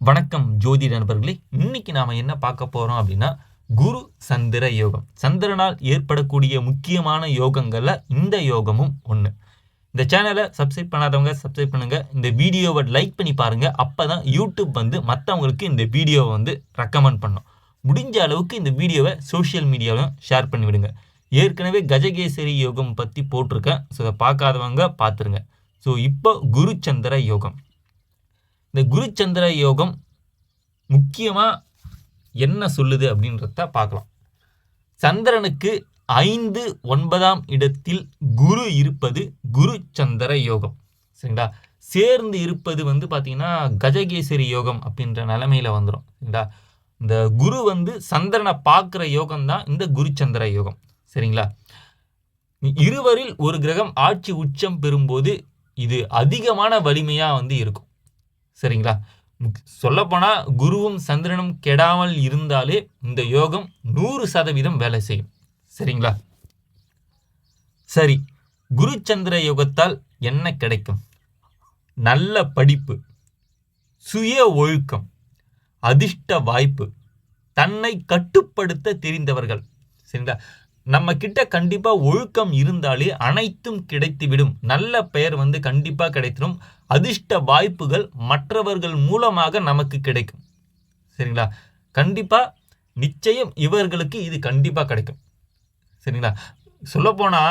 வணக்கம் ஜோதி நண்பர்களே. இன்னைக்கு நாம் என்ன பார்க்க போகிறோம் அப்படின்னா குரு சந்திர யோகம். சந்திரனால் ஏற்படக்கூடிய முக்கியமான யோகங்களில் இந்த யோகமும் ஒன்று இந்த சேனலை சப்ஸ்கிரைப் பண்ணாதவங்க சப்ஸ்கிரைப் பண்ணுங்கள் இந்த வீடியோவை லைக் பண்ணி பாருங்கள் அப்போ தான் யூடியூப் வந்து மற்றவங்களுக்கு இந்த வீடியோவை வந்து ரெக்கமெண்ட் பண்ணும். முடிஞ்ச அளவுக்கு இந்த வீடியோவை சோஷியல் மீடியாவிலும் ஷேர் பண்ணிவிடுங்க ஏற்கனவே கஜகேசரி யோகம் பற்றி போட்டிருக்கேன். ஸோ அதை பார்க்காதவங்க பார்த்துருங்க. ஸோ இப்போ குரு சந்திர யோகம். இந்த குருச்சந்திர யோகம் முக்கியமாக என்ன சொல்லுது அப்படின்றத பார்க்கலாம். சந்திரனுக்கு ஐந்து ஒன்பதாம் இடத்தில் குரு இருப்பது குரு சந்திர யோகம். சரிங்களா? சேர்ந்து இருப்பது வந்து பார்த்தீங்கன்னா கஜகேசரி யோகம் அப்படின்ற நிலைமையில வந்துடும் சரிங்களா? இந்த குரு வந்து சந்திரனை பார்க்குற யோகம் தான் இந்த குருச்சந்திர யோகம். சரிங்களா? இருவரில் ஒரு கிரகம் ஆட்சி உச்சம் பெறும்போது இது அதிகமான வலிமையாக வந்து இருக்கும். சரிங்களா? சொல்லப்போனால் குருவும் சந்திரனும் கெடாமல் இருந்தாலே இந்த யோகம் நூறு சதவீதம் வேலை செய்யும். சரிங்களா? சரி குரு சந்திர யோகத்தால் என்ன கிடைக்கும்? நல்ல படிப்பு சுய ஒழுக்கம் அதிர்ஷ்ட வாய்ப்பு தன்னை கட்டுப்படுத்த தெரிந்தவர்கள். சரிங்களா? நம்ம கிட்ட கண்டிப்பா ஒழுக்கம் இருந்தாலே அனைத்தும் கிடைத்துவிடும். நல்ல பெயர் வந்து கண்டிப்பா கிடைத்திடும். அதிர்ஷ்ட வாய்ப்புகள் மற்றவர்கள் மூலமாக நமக்கு கிடைக்கும். சரிங்களா? கண்டிப்பா நிச்சயம் இவர்களுக்கு இது கண்டிப்பா கிடைக்கும். சரிங்களா? சொல்லப்போனா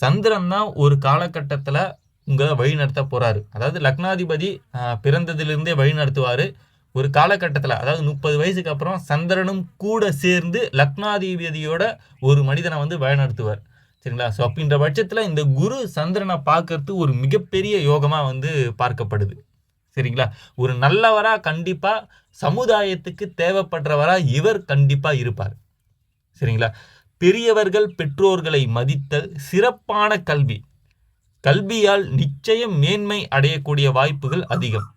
சந்திரன் தான் ஒரு காலகட்டத்தில் உங்களை வழி நடத்த போறாரு. அதாவது லக்னாதிபதி பிறந்ததிலிருந்தே வழி நடத்துவார் ஒரு காலகட்டத்தில் அதாவது முப்பது வயசுக்கு அப்புறம் சந்திரனும் கூட சேர்ந்து லக்னாதிபதியோட ஒரு மனிதனை வந்து வழிநடத்துவார். சரிங்களா? ஸோ அப்படின்ற பட்சத்தில் இந்த குரு சந்திரனை பார்க்கறது ஒரு மிகப்பெரிய யோகமாக வந்து பார்க்கப்படுது. சரிங்களா? ஒரு நல்லவராக கண்டிப்பாக சமுதாயத்துக்கு தேவைப்படுறவராக இவர் கண்டிப்பாக இருப்பார். சரிங்களா? பெரியவர்கள் பெற்றோர்களை மதித்தல் சிறப்பான கல்வி. கல்வியால் நிச்சயம் மேன்மை அடையக்கூடிய வாய்ப்புகள் அதிகம்.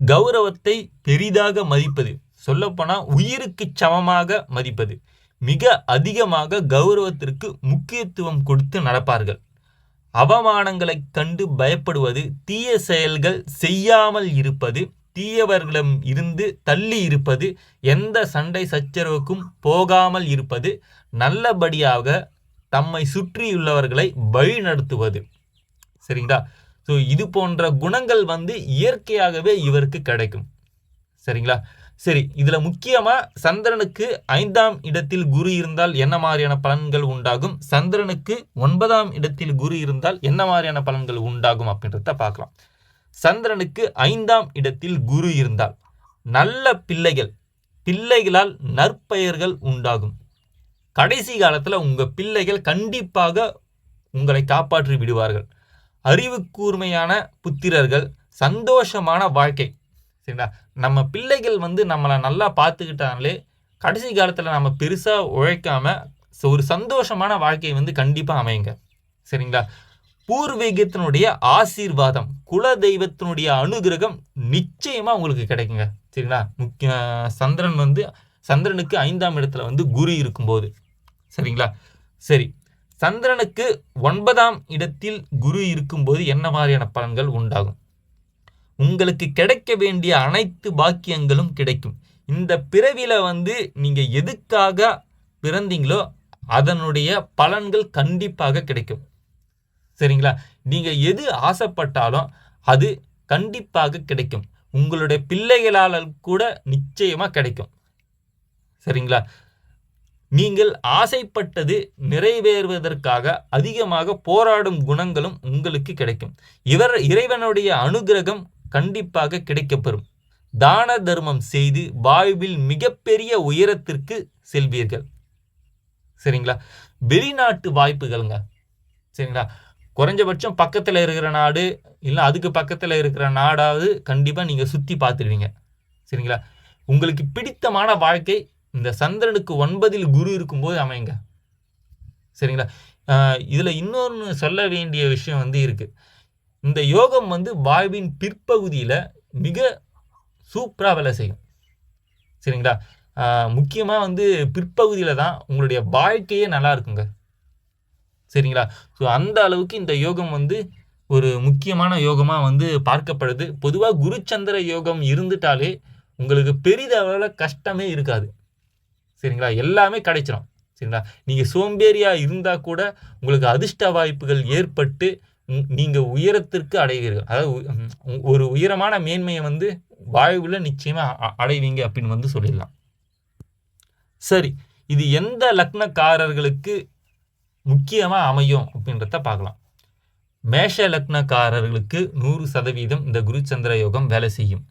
கௌரவத்தை பெரிதாக மதிப்பது சொல்லப்போனால் உயிருக்கு சமமாக மதிப்பது மிக அதிகமாக கௌரவத்திற்கு முக்கியத்துவம் கொடுத்து நடப்பார்கள். அவமானங்களை கண்டு பயப்படுவது தீய செயல்கள் செய்யாமல் இருப்பது தீயவர்களிடம் இருந்து தள்ளி இருப்பது எந்த சண்டை சச்சரவுக்கும் போகாமல் இருப்பது நல்லபடியாக தம்மை சுற்றியுள்ளவர்களை வழி நடத்துவது சரிங்களா? ஸோ இது போன்ற குணங்கள் வந்து இயற்கையாகவே இவருக்கு கிடைக்கும். சரிங்களா? சரி இதில் முக்கியமாக சந்திரனுக்கு ஐந்தாம் இடத்தில் குரு இருந்தால் என்ன மாதிரியான பலன்கள் உண்டாகும்? சந்திரனுக்கு ஒன்பதாம் இடத்தில் குரு இருந்தால் என்ன மாதிரியான பலன்கள் உண்டாகும் அப்படின்றத பார்க்கலாம். சந்திரனுக்கு ஐந்தாம் இடத்தில் குரு இருந்தால் நல்ல பிள்ளைகள் பிள்ளைகளால் நற்பெயர்கள் உண்டாகும். கடைசி காலத்தில் உங்கள் பிள்ளைகள் கண்டிப்பாக உங்களை காப்பாற்றி விடுவார்கள். அறிவு கூர்மையான புத்திரர்கள் சந்தோஷமான வாழ்க்கை. சரிங்களா? நம்ம பிள்ளைகள் வந்து நம்மளை நல்லா பார்த்துக்கிட்டாங்களே கடைசி காலத்தில் நம்ம பெருசாக உழைக்காம ஒரு சந்தோஷமான வாழ்க்கையை வந்து கண்டிப்பாக அமையுங்க. சரிங்களா? பூர்வீகத்தினுடைய ஆசீர்வாதம் குல தெய்வத்தினுடைய அனுகிரகம் நிச்சயமாக உங்களுக்கு கிடைக்குங்க. சரிங்களா? முக்கிய சந்திரன் வந்து சந்திரனுக்கு ஐந்தாம் இடத்துல வந்து குரு இருக்கும்போது. சரிங்களா? சரி. சந்திரனுக்கு ஒன்பதாம் இடத்தில் குரு இருக்கும்போது என்ன மாதிரியான பலன்கள் உண்டாகும்? உங்களுக்கு கிடைக்க வேண்டிய அனைத்து பாக்கியங்களும் கிடைக்கும். இந்த பிறவியில் வந்து நீங்கள் எதுக்காக பிறந்தீங்களோ அதனுடைய பலன்கள் கண்டிப்பாக கிடைக்கும். சரிங்களா? நீங்கள் எது ஆசைப்பட்டாலும் அது கண்டிப்பாக கிடைக்கும். உங்களுடைய பிள்ளைகளால் கூட நிச்சயமாக கிடைக்கும். சரிங்களா? நீங்கள் ஆசைப்பட்டது நிறைவேறுவதற்காக அதிகமாக போராடும் குணங்களும் உங்களுக்கு கிடைக்கும். இவர் இறைவனுடைய அனுகிரகம் கண்டிப்பாக கிடைக்கப்பெறும். தான தர்மம் செய்து வாழ்வில் மிகப்பெரிய உயரத்திற்கு செல்வீர்கள். சரிங்களா? வெளிநாட்டு வாய்ப்புகள்ங்க. சரிங்களா? குறைஞ்சபட்சம் பக்கத்தில் இருக்கிற நாடு இல்லை அதுக்கு பக்கத்தில் இருக்கிற நாடாவது கண்டிப்பாக நீங்கள் சுற்றி பார்த்துருவீங்க சரிங்களா? உங்களுக்கு பிடித்தமான வாழ்க்கை இந்த சந்திரனுக்கு ஒன்பதில் குரு இருக்கும்போது அமைங்க. சரிங்களா? இதில் இன்னொன்று சொல்ல வேண்டிய விஷயம் வந்து இருக்குது இந்த யோகம் வந்து வாழ்வின் பிற்பகுதியில் மிக சூப்பராக வேலை செய்யும். சரிங்களா? முக்கியமாக வந்து பிற்பகுதியில் தான் உங்களுடைய வாழ்க்கையே நல்லா இருக்குங்க. சரிங்களா? ஸோ அந்த அளவுக்கு இந்த யோகம் வந்து ஒரு முக்கியமான யோகமாக வந்து பார்க்கப்படுது. பொதுவாக குருச்சந்திர யோகம் இருந்துட்டாலே உங்களுக்கு பெரிதளவில் கஷ்டமே இருக்காது. சரிங்களா? எல்லாமே கிடைச்சிரும். சரிங்களா? நீங்கள் சோம்பேறியாக இருந்தால் கூட உங்களுக்கு அதிர்ஷ்ட வாய்ப்புகள் ஏற்பட்டு நீங்கள் உயரத்திற்கு அடைவீர்கள். அதாவது ஒரு உயரமான மேன்மையை வந்து வாழ்வில் நிச்சயமாக அடைவீங்க அப்படின்னு வந்து சொல்லிடலாம். சரி. இது எந்த லக்னக்காரர்களுக்கு முக்கியமாக அமையும் அப்படின்றத பார்க்கலாம். மேஷ லக்னக்காரர்களுக்கு நூறு சதவீதம் இந்த குருச்சந்திர யோகம் வேலை செய்யும்.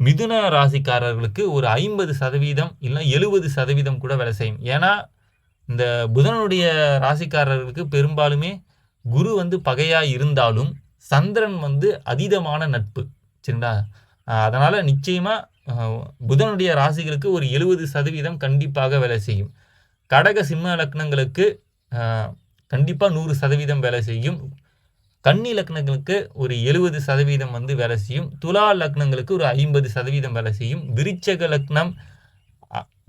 மிதுன ராசிக்காரர்களுக்கு ஒரு ஐம்பது சதவீதம் இல்லை எழுபது சதவீதம் கூட வேலை செய்யும். ஏன்னா இந்த புதனுடைய ராசிக்காரர்களுக்கு பெரும்பாலுமே குரு வந்து பகையாக இருந்தாலும் சந்திரன் வந்து அதீதமான நட்பு. சரிங்களா? அதனால் நிச்சயமாக புதனுடைய ராசிகளுக்கு ஒரு எழுபது சதவீதம் கண்டிப்பாக வேலை செய்யும். கடக சிம்ம லக்னங்களுக்கு கண்டிப்பாக நூறு சதவீதம் வேலை செய்யும். கன்னி லக்னங்களுக்கு ஒரு எழுபது சதவீதம் வந்து வேலை செய்யும். துலா லக்னங்களுக்கு ஒரு ஐம்பது சதவீதம் வேலை செய்யும். விருச்சக லக்னம்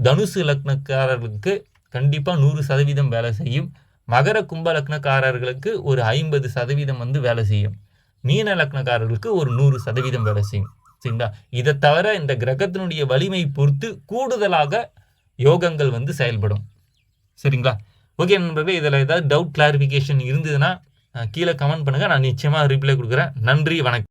தனுசு லக்னக்காரர்களுக்கு கண்டிப்பாக நூறு சதவீதம் வேலை செய்யும். மகர கும்ப லக்னக்காரர்களுக்கு ஒரு ஐம்பது சதவீதம் வந்து வேலை செய்யும். மீன லக்னக்காரர்களுக்கு ஒரு நூறு சதவீதம் வேலை செய்யும். சரிங்களா? இதை தவிர இந்த கிரகத்தினுடைய வலிமை பொறுத்து கூடுதலாக யோகங்கள் வந்து செயல்படும். சரிங்களா? ஓகே நண்பர்களே இதில் ஏதாவது டவுட் கிளாரிஃபிகேஷன் இருந்ததுன்னா கீழே கமெண்ட் பண்ணுங்கள் நான் நிச்சயமாக ரிப்ளை கொடுக்குறேன். நன்றி வணக்கம்.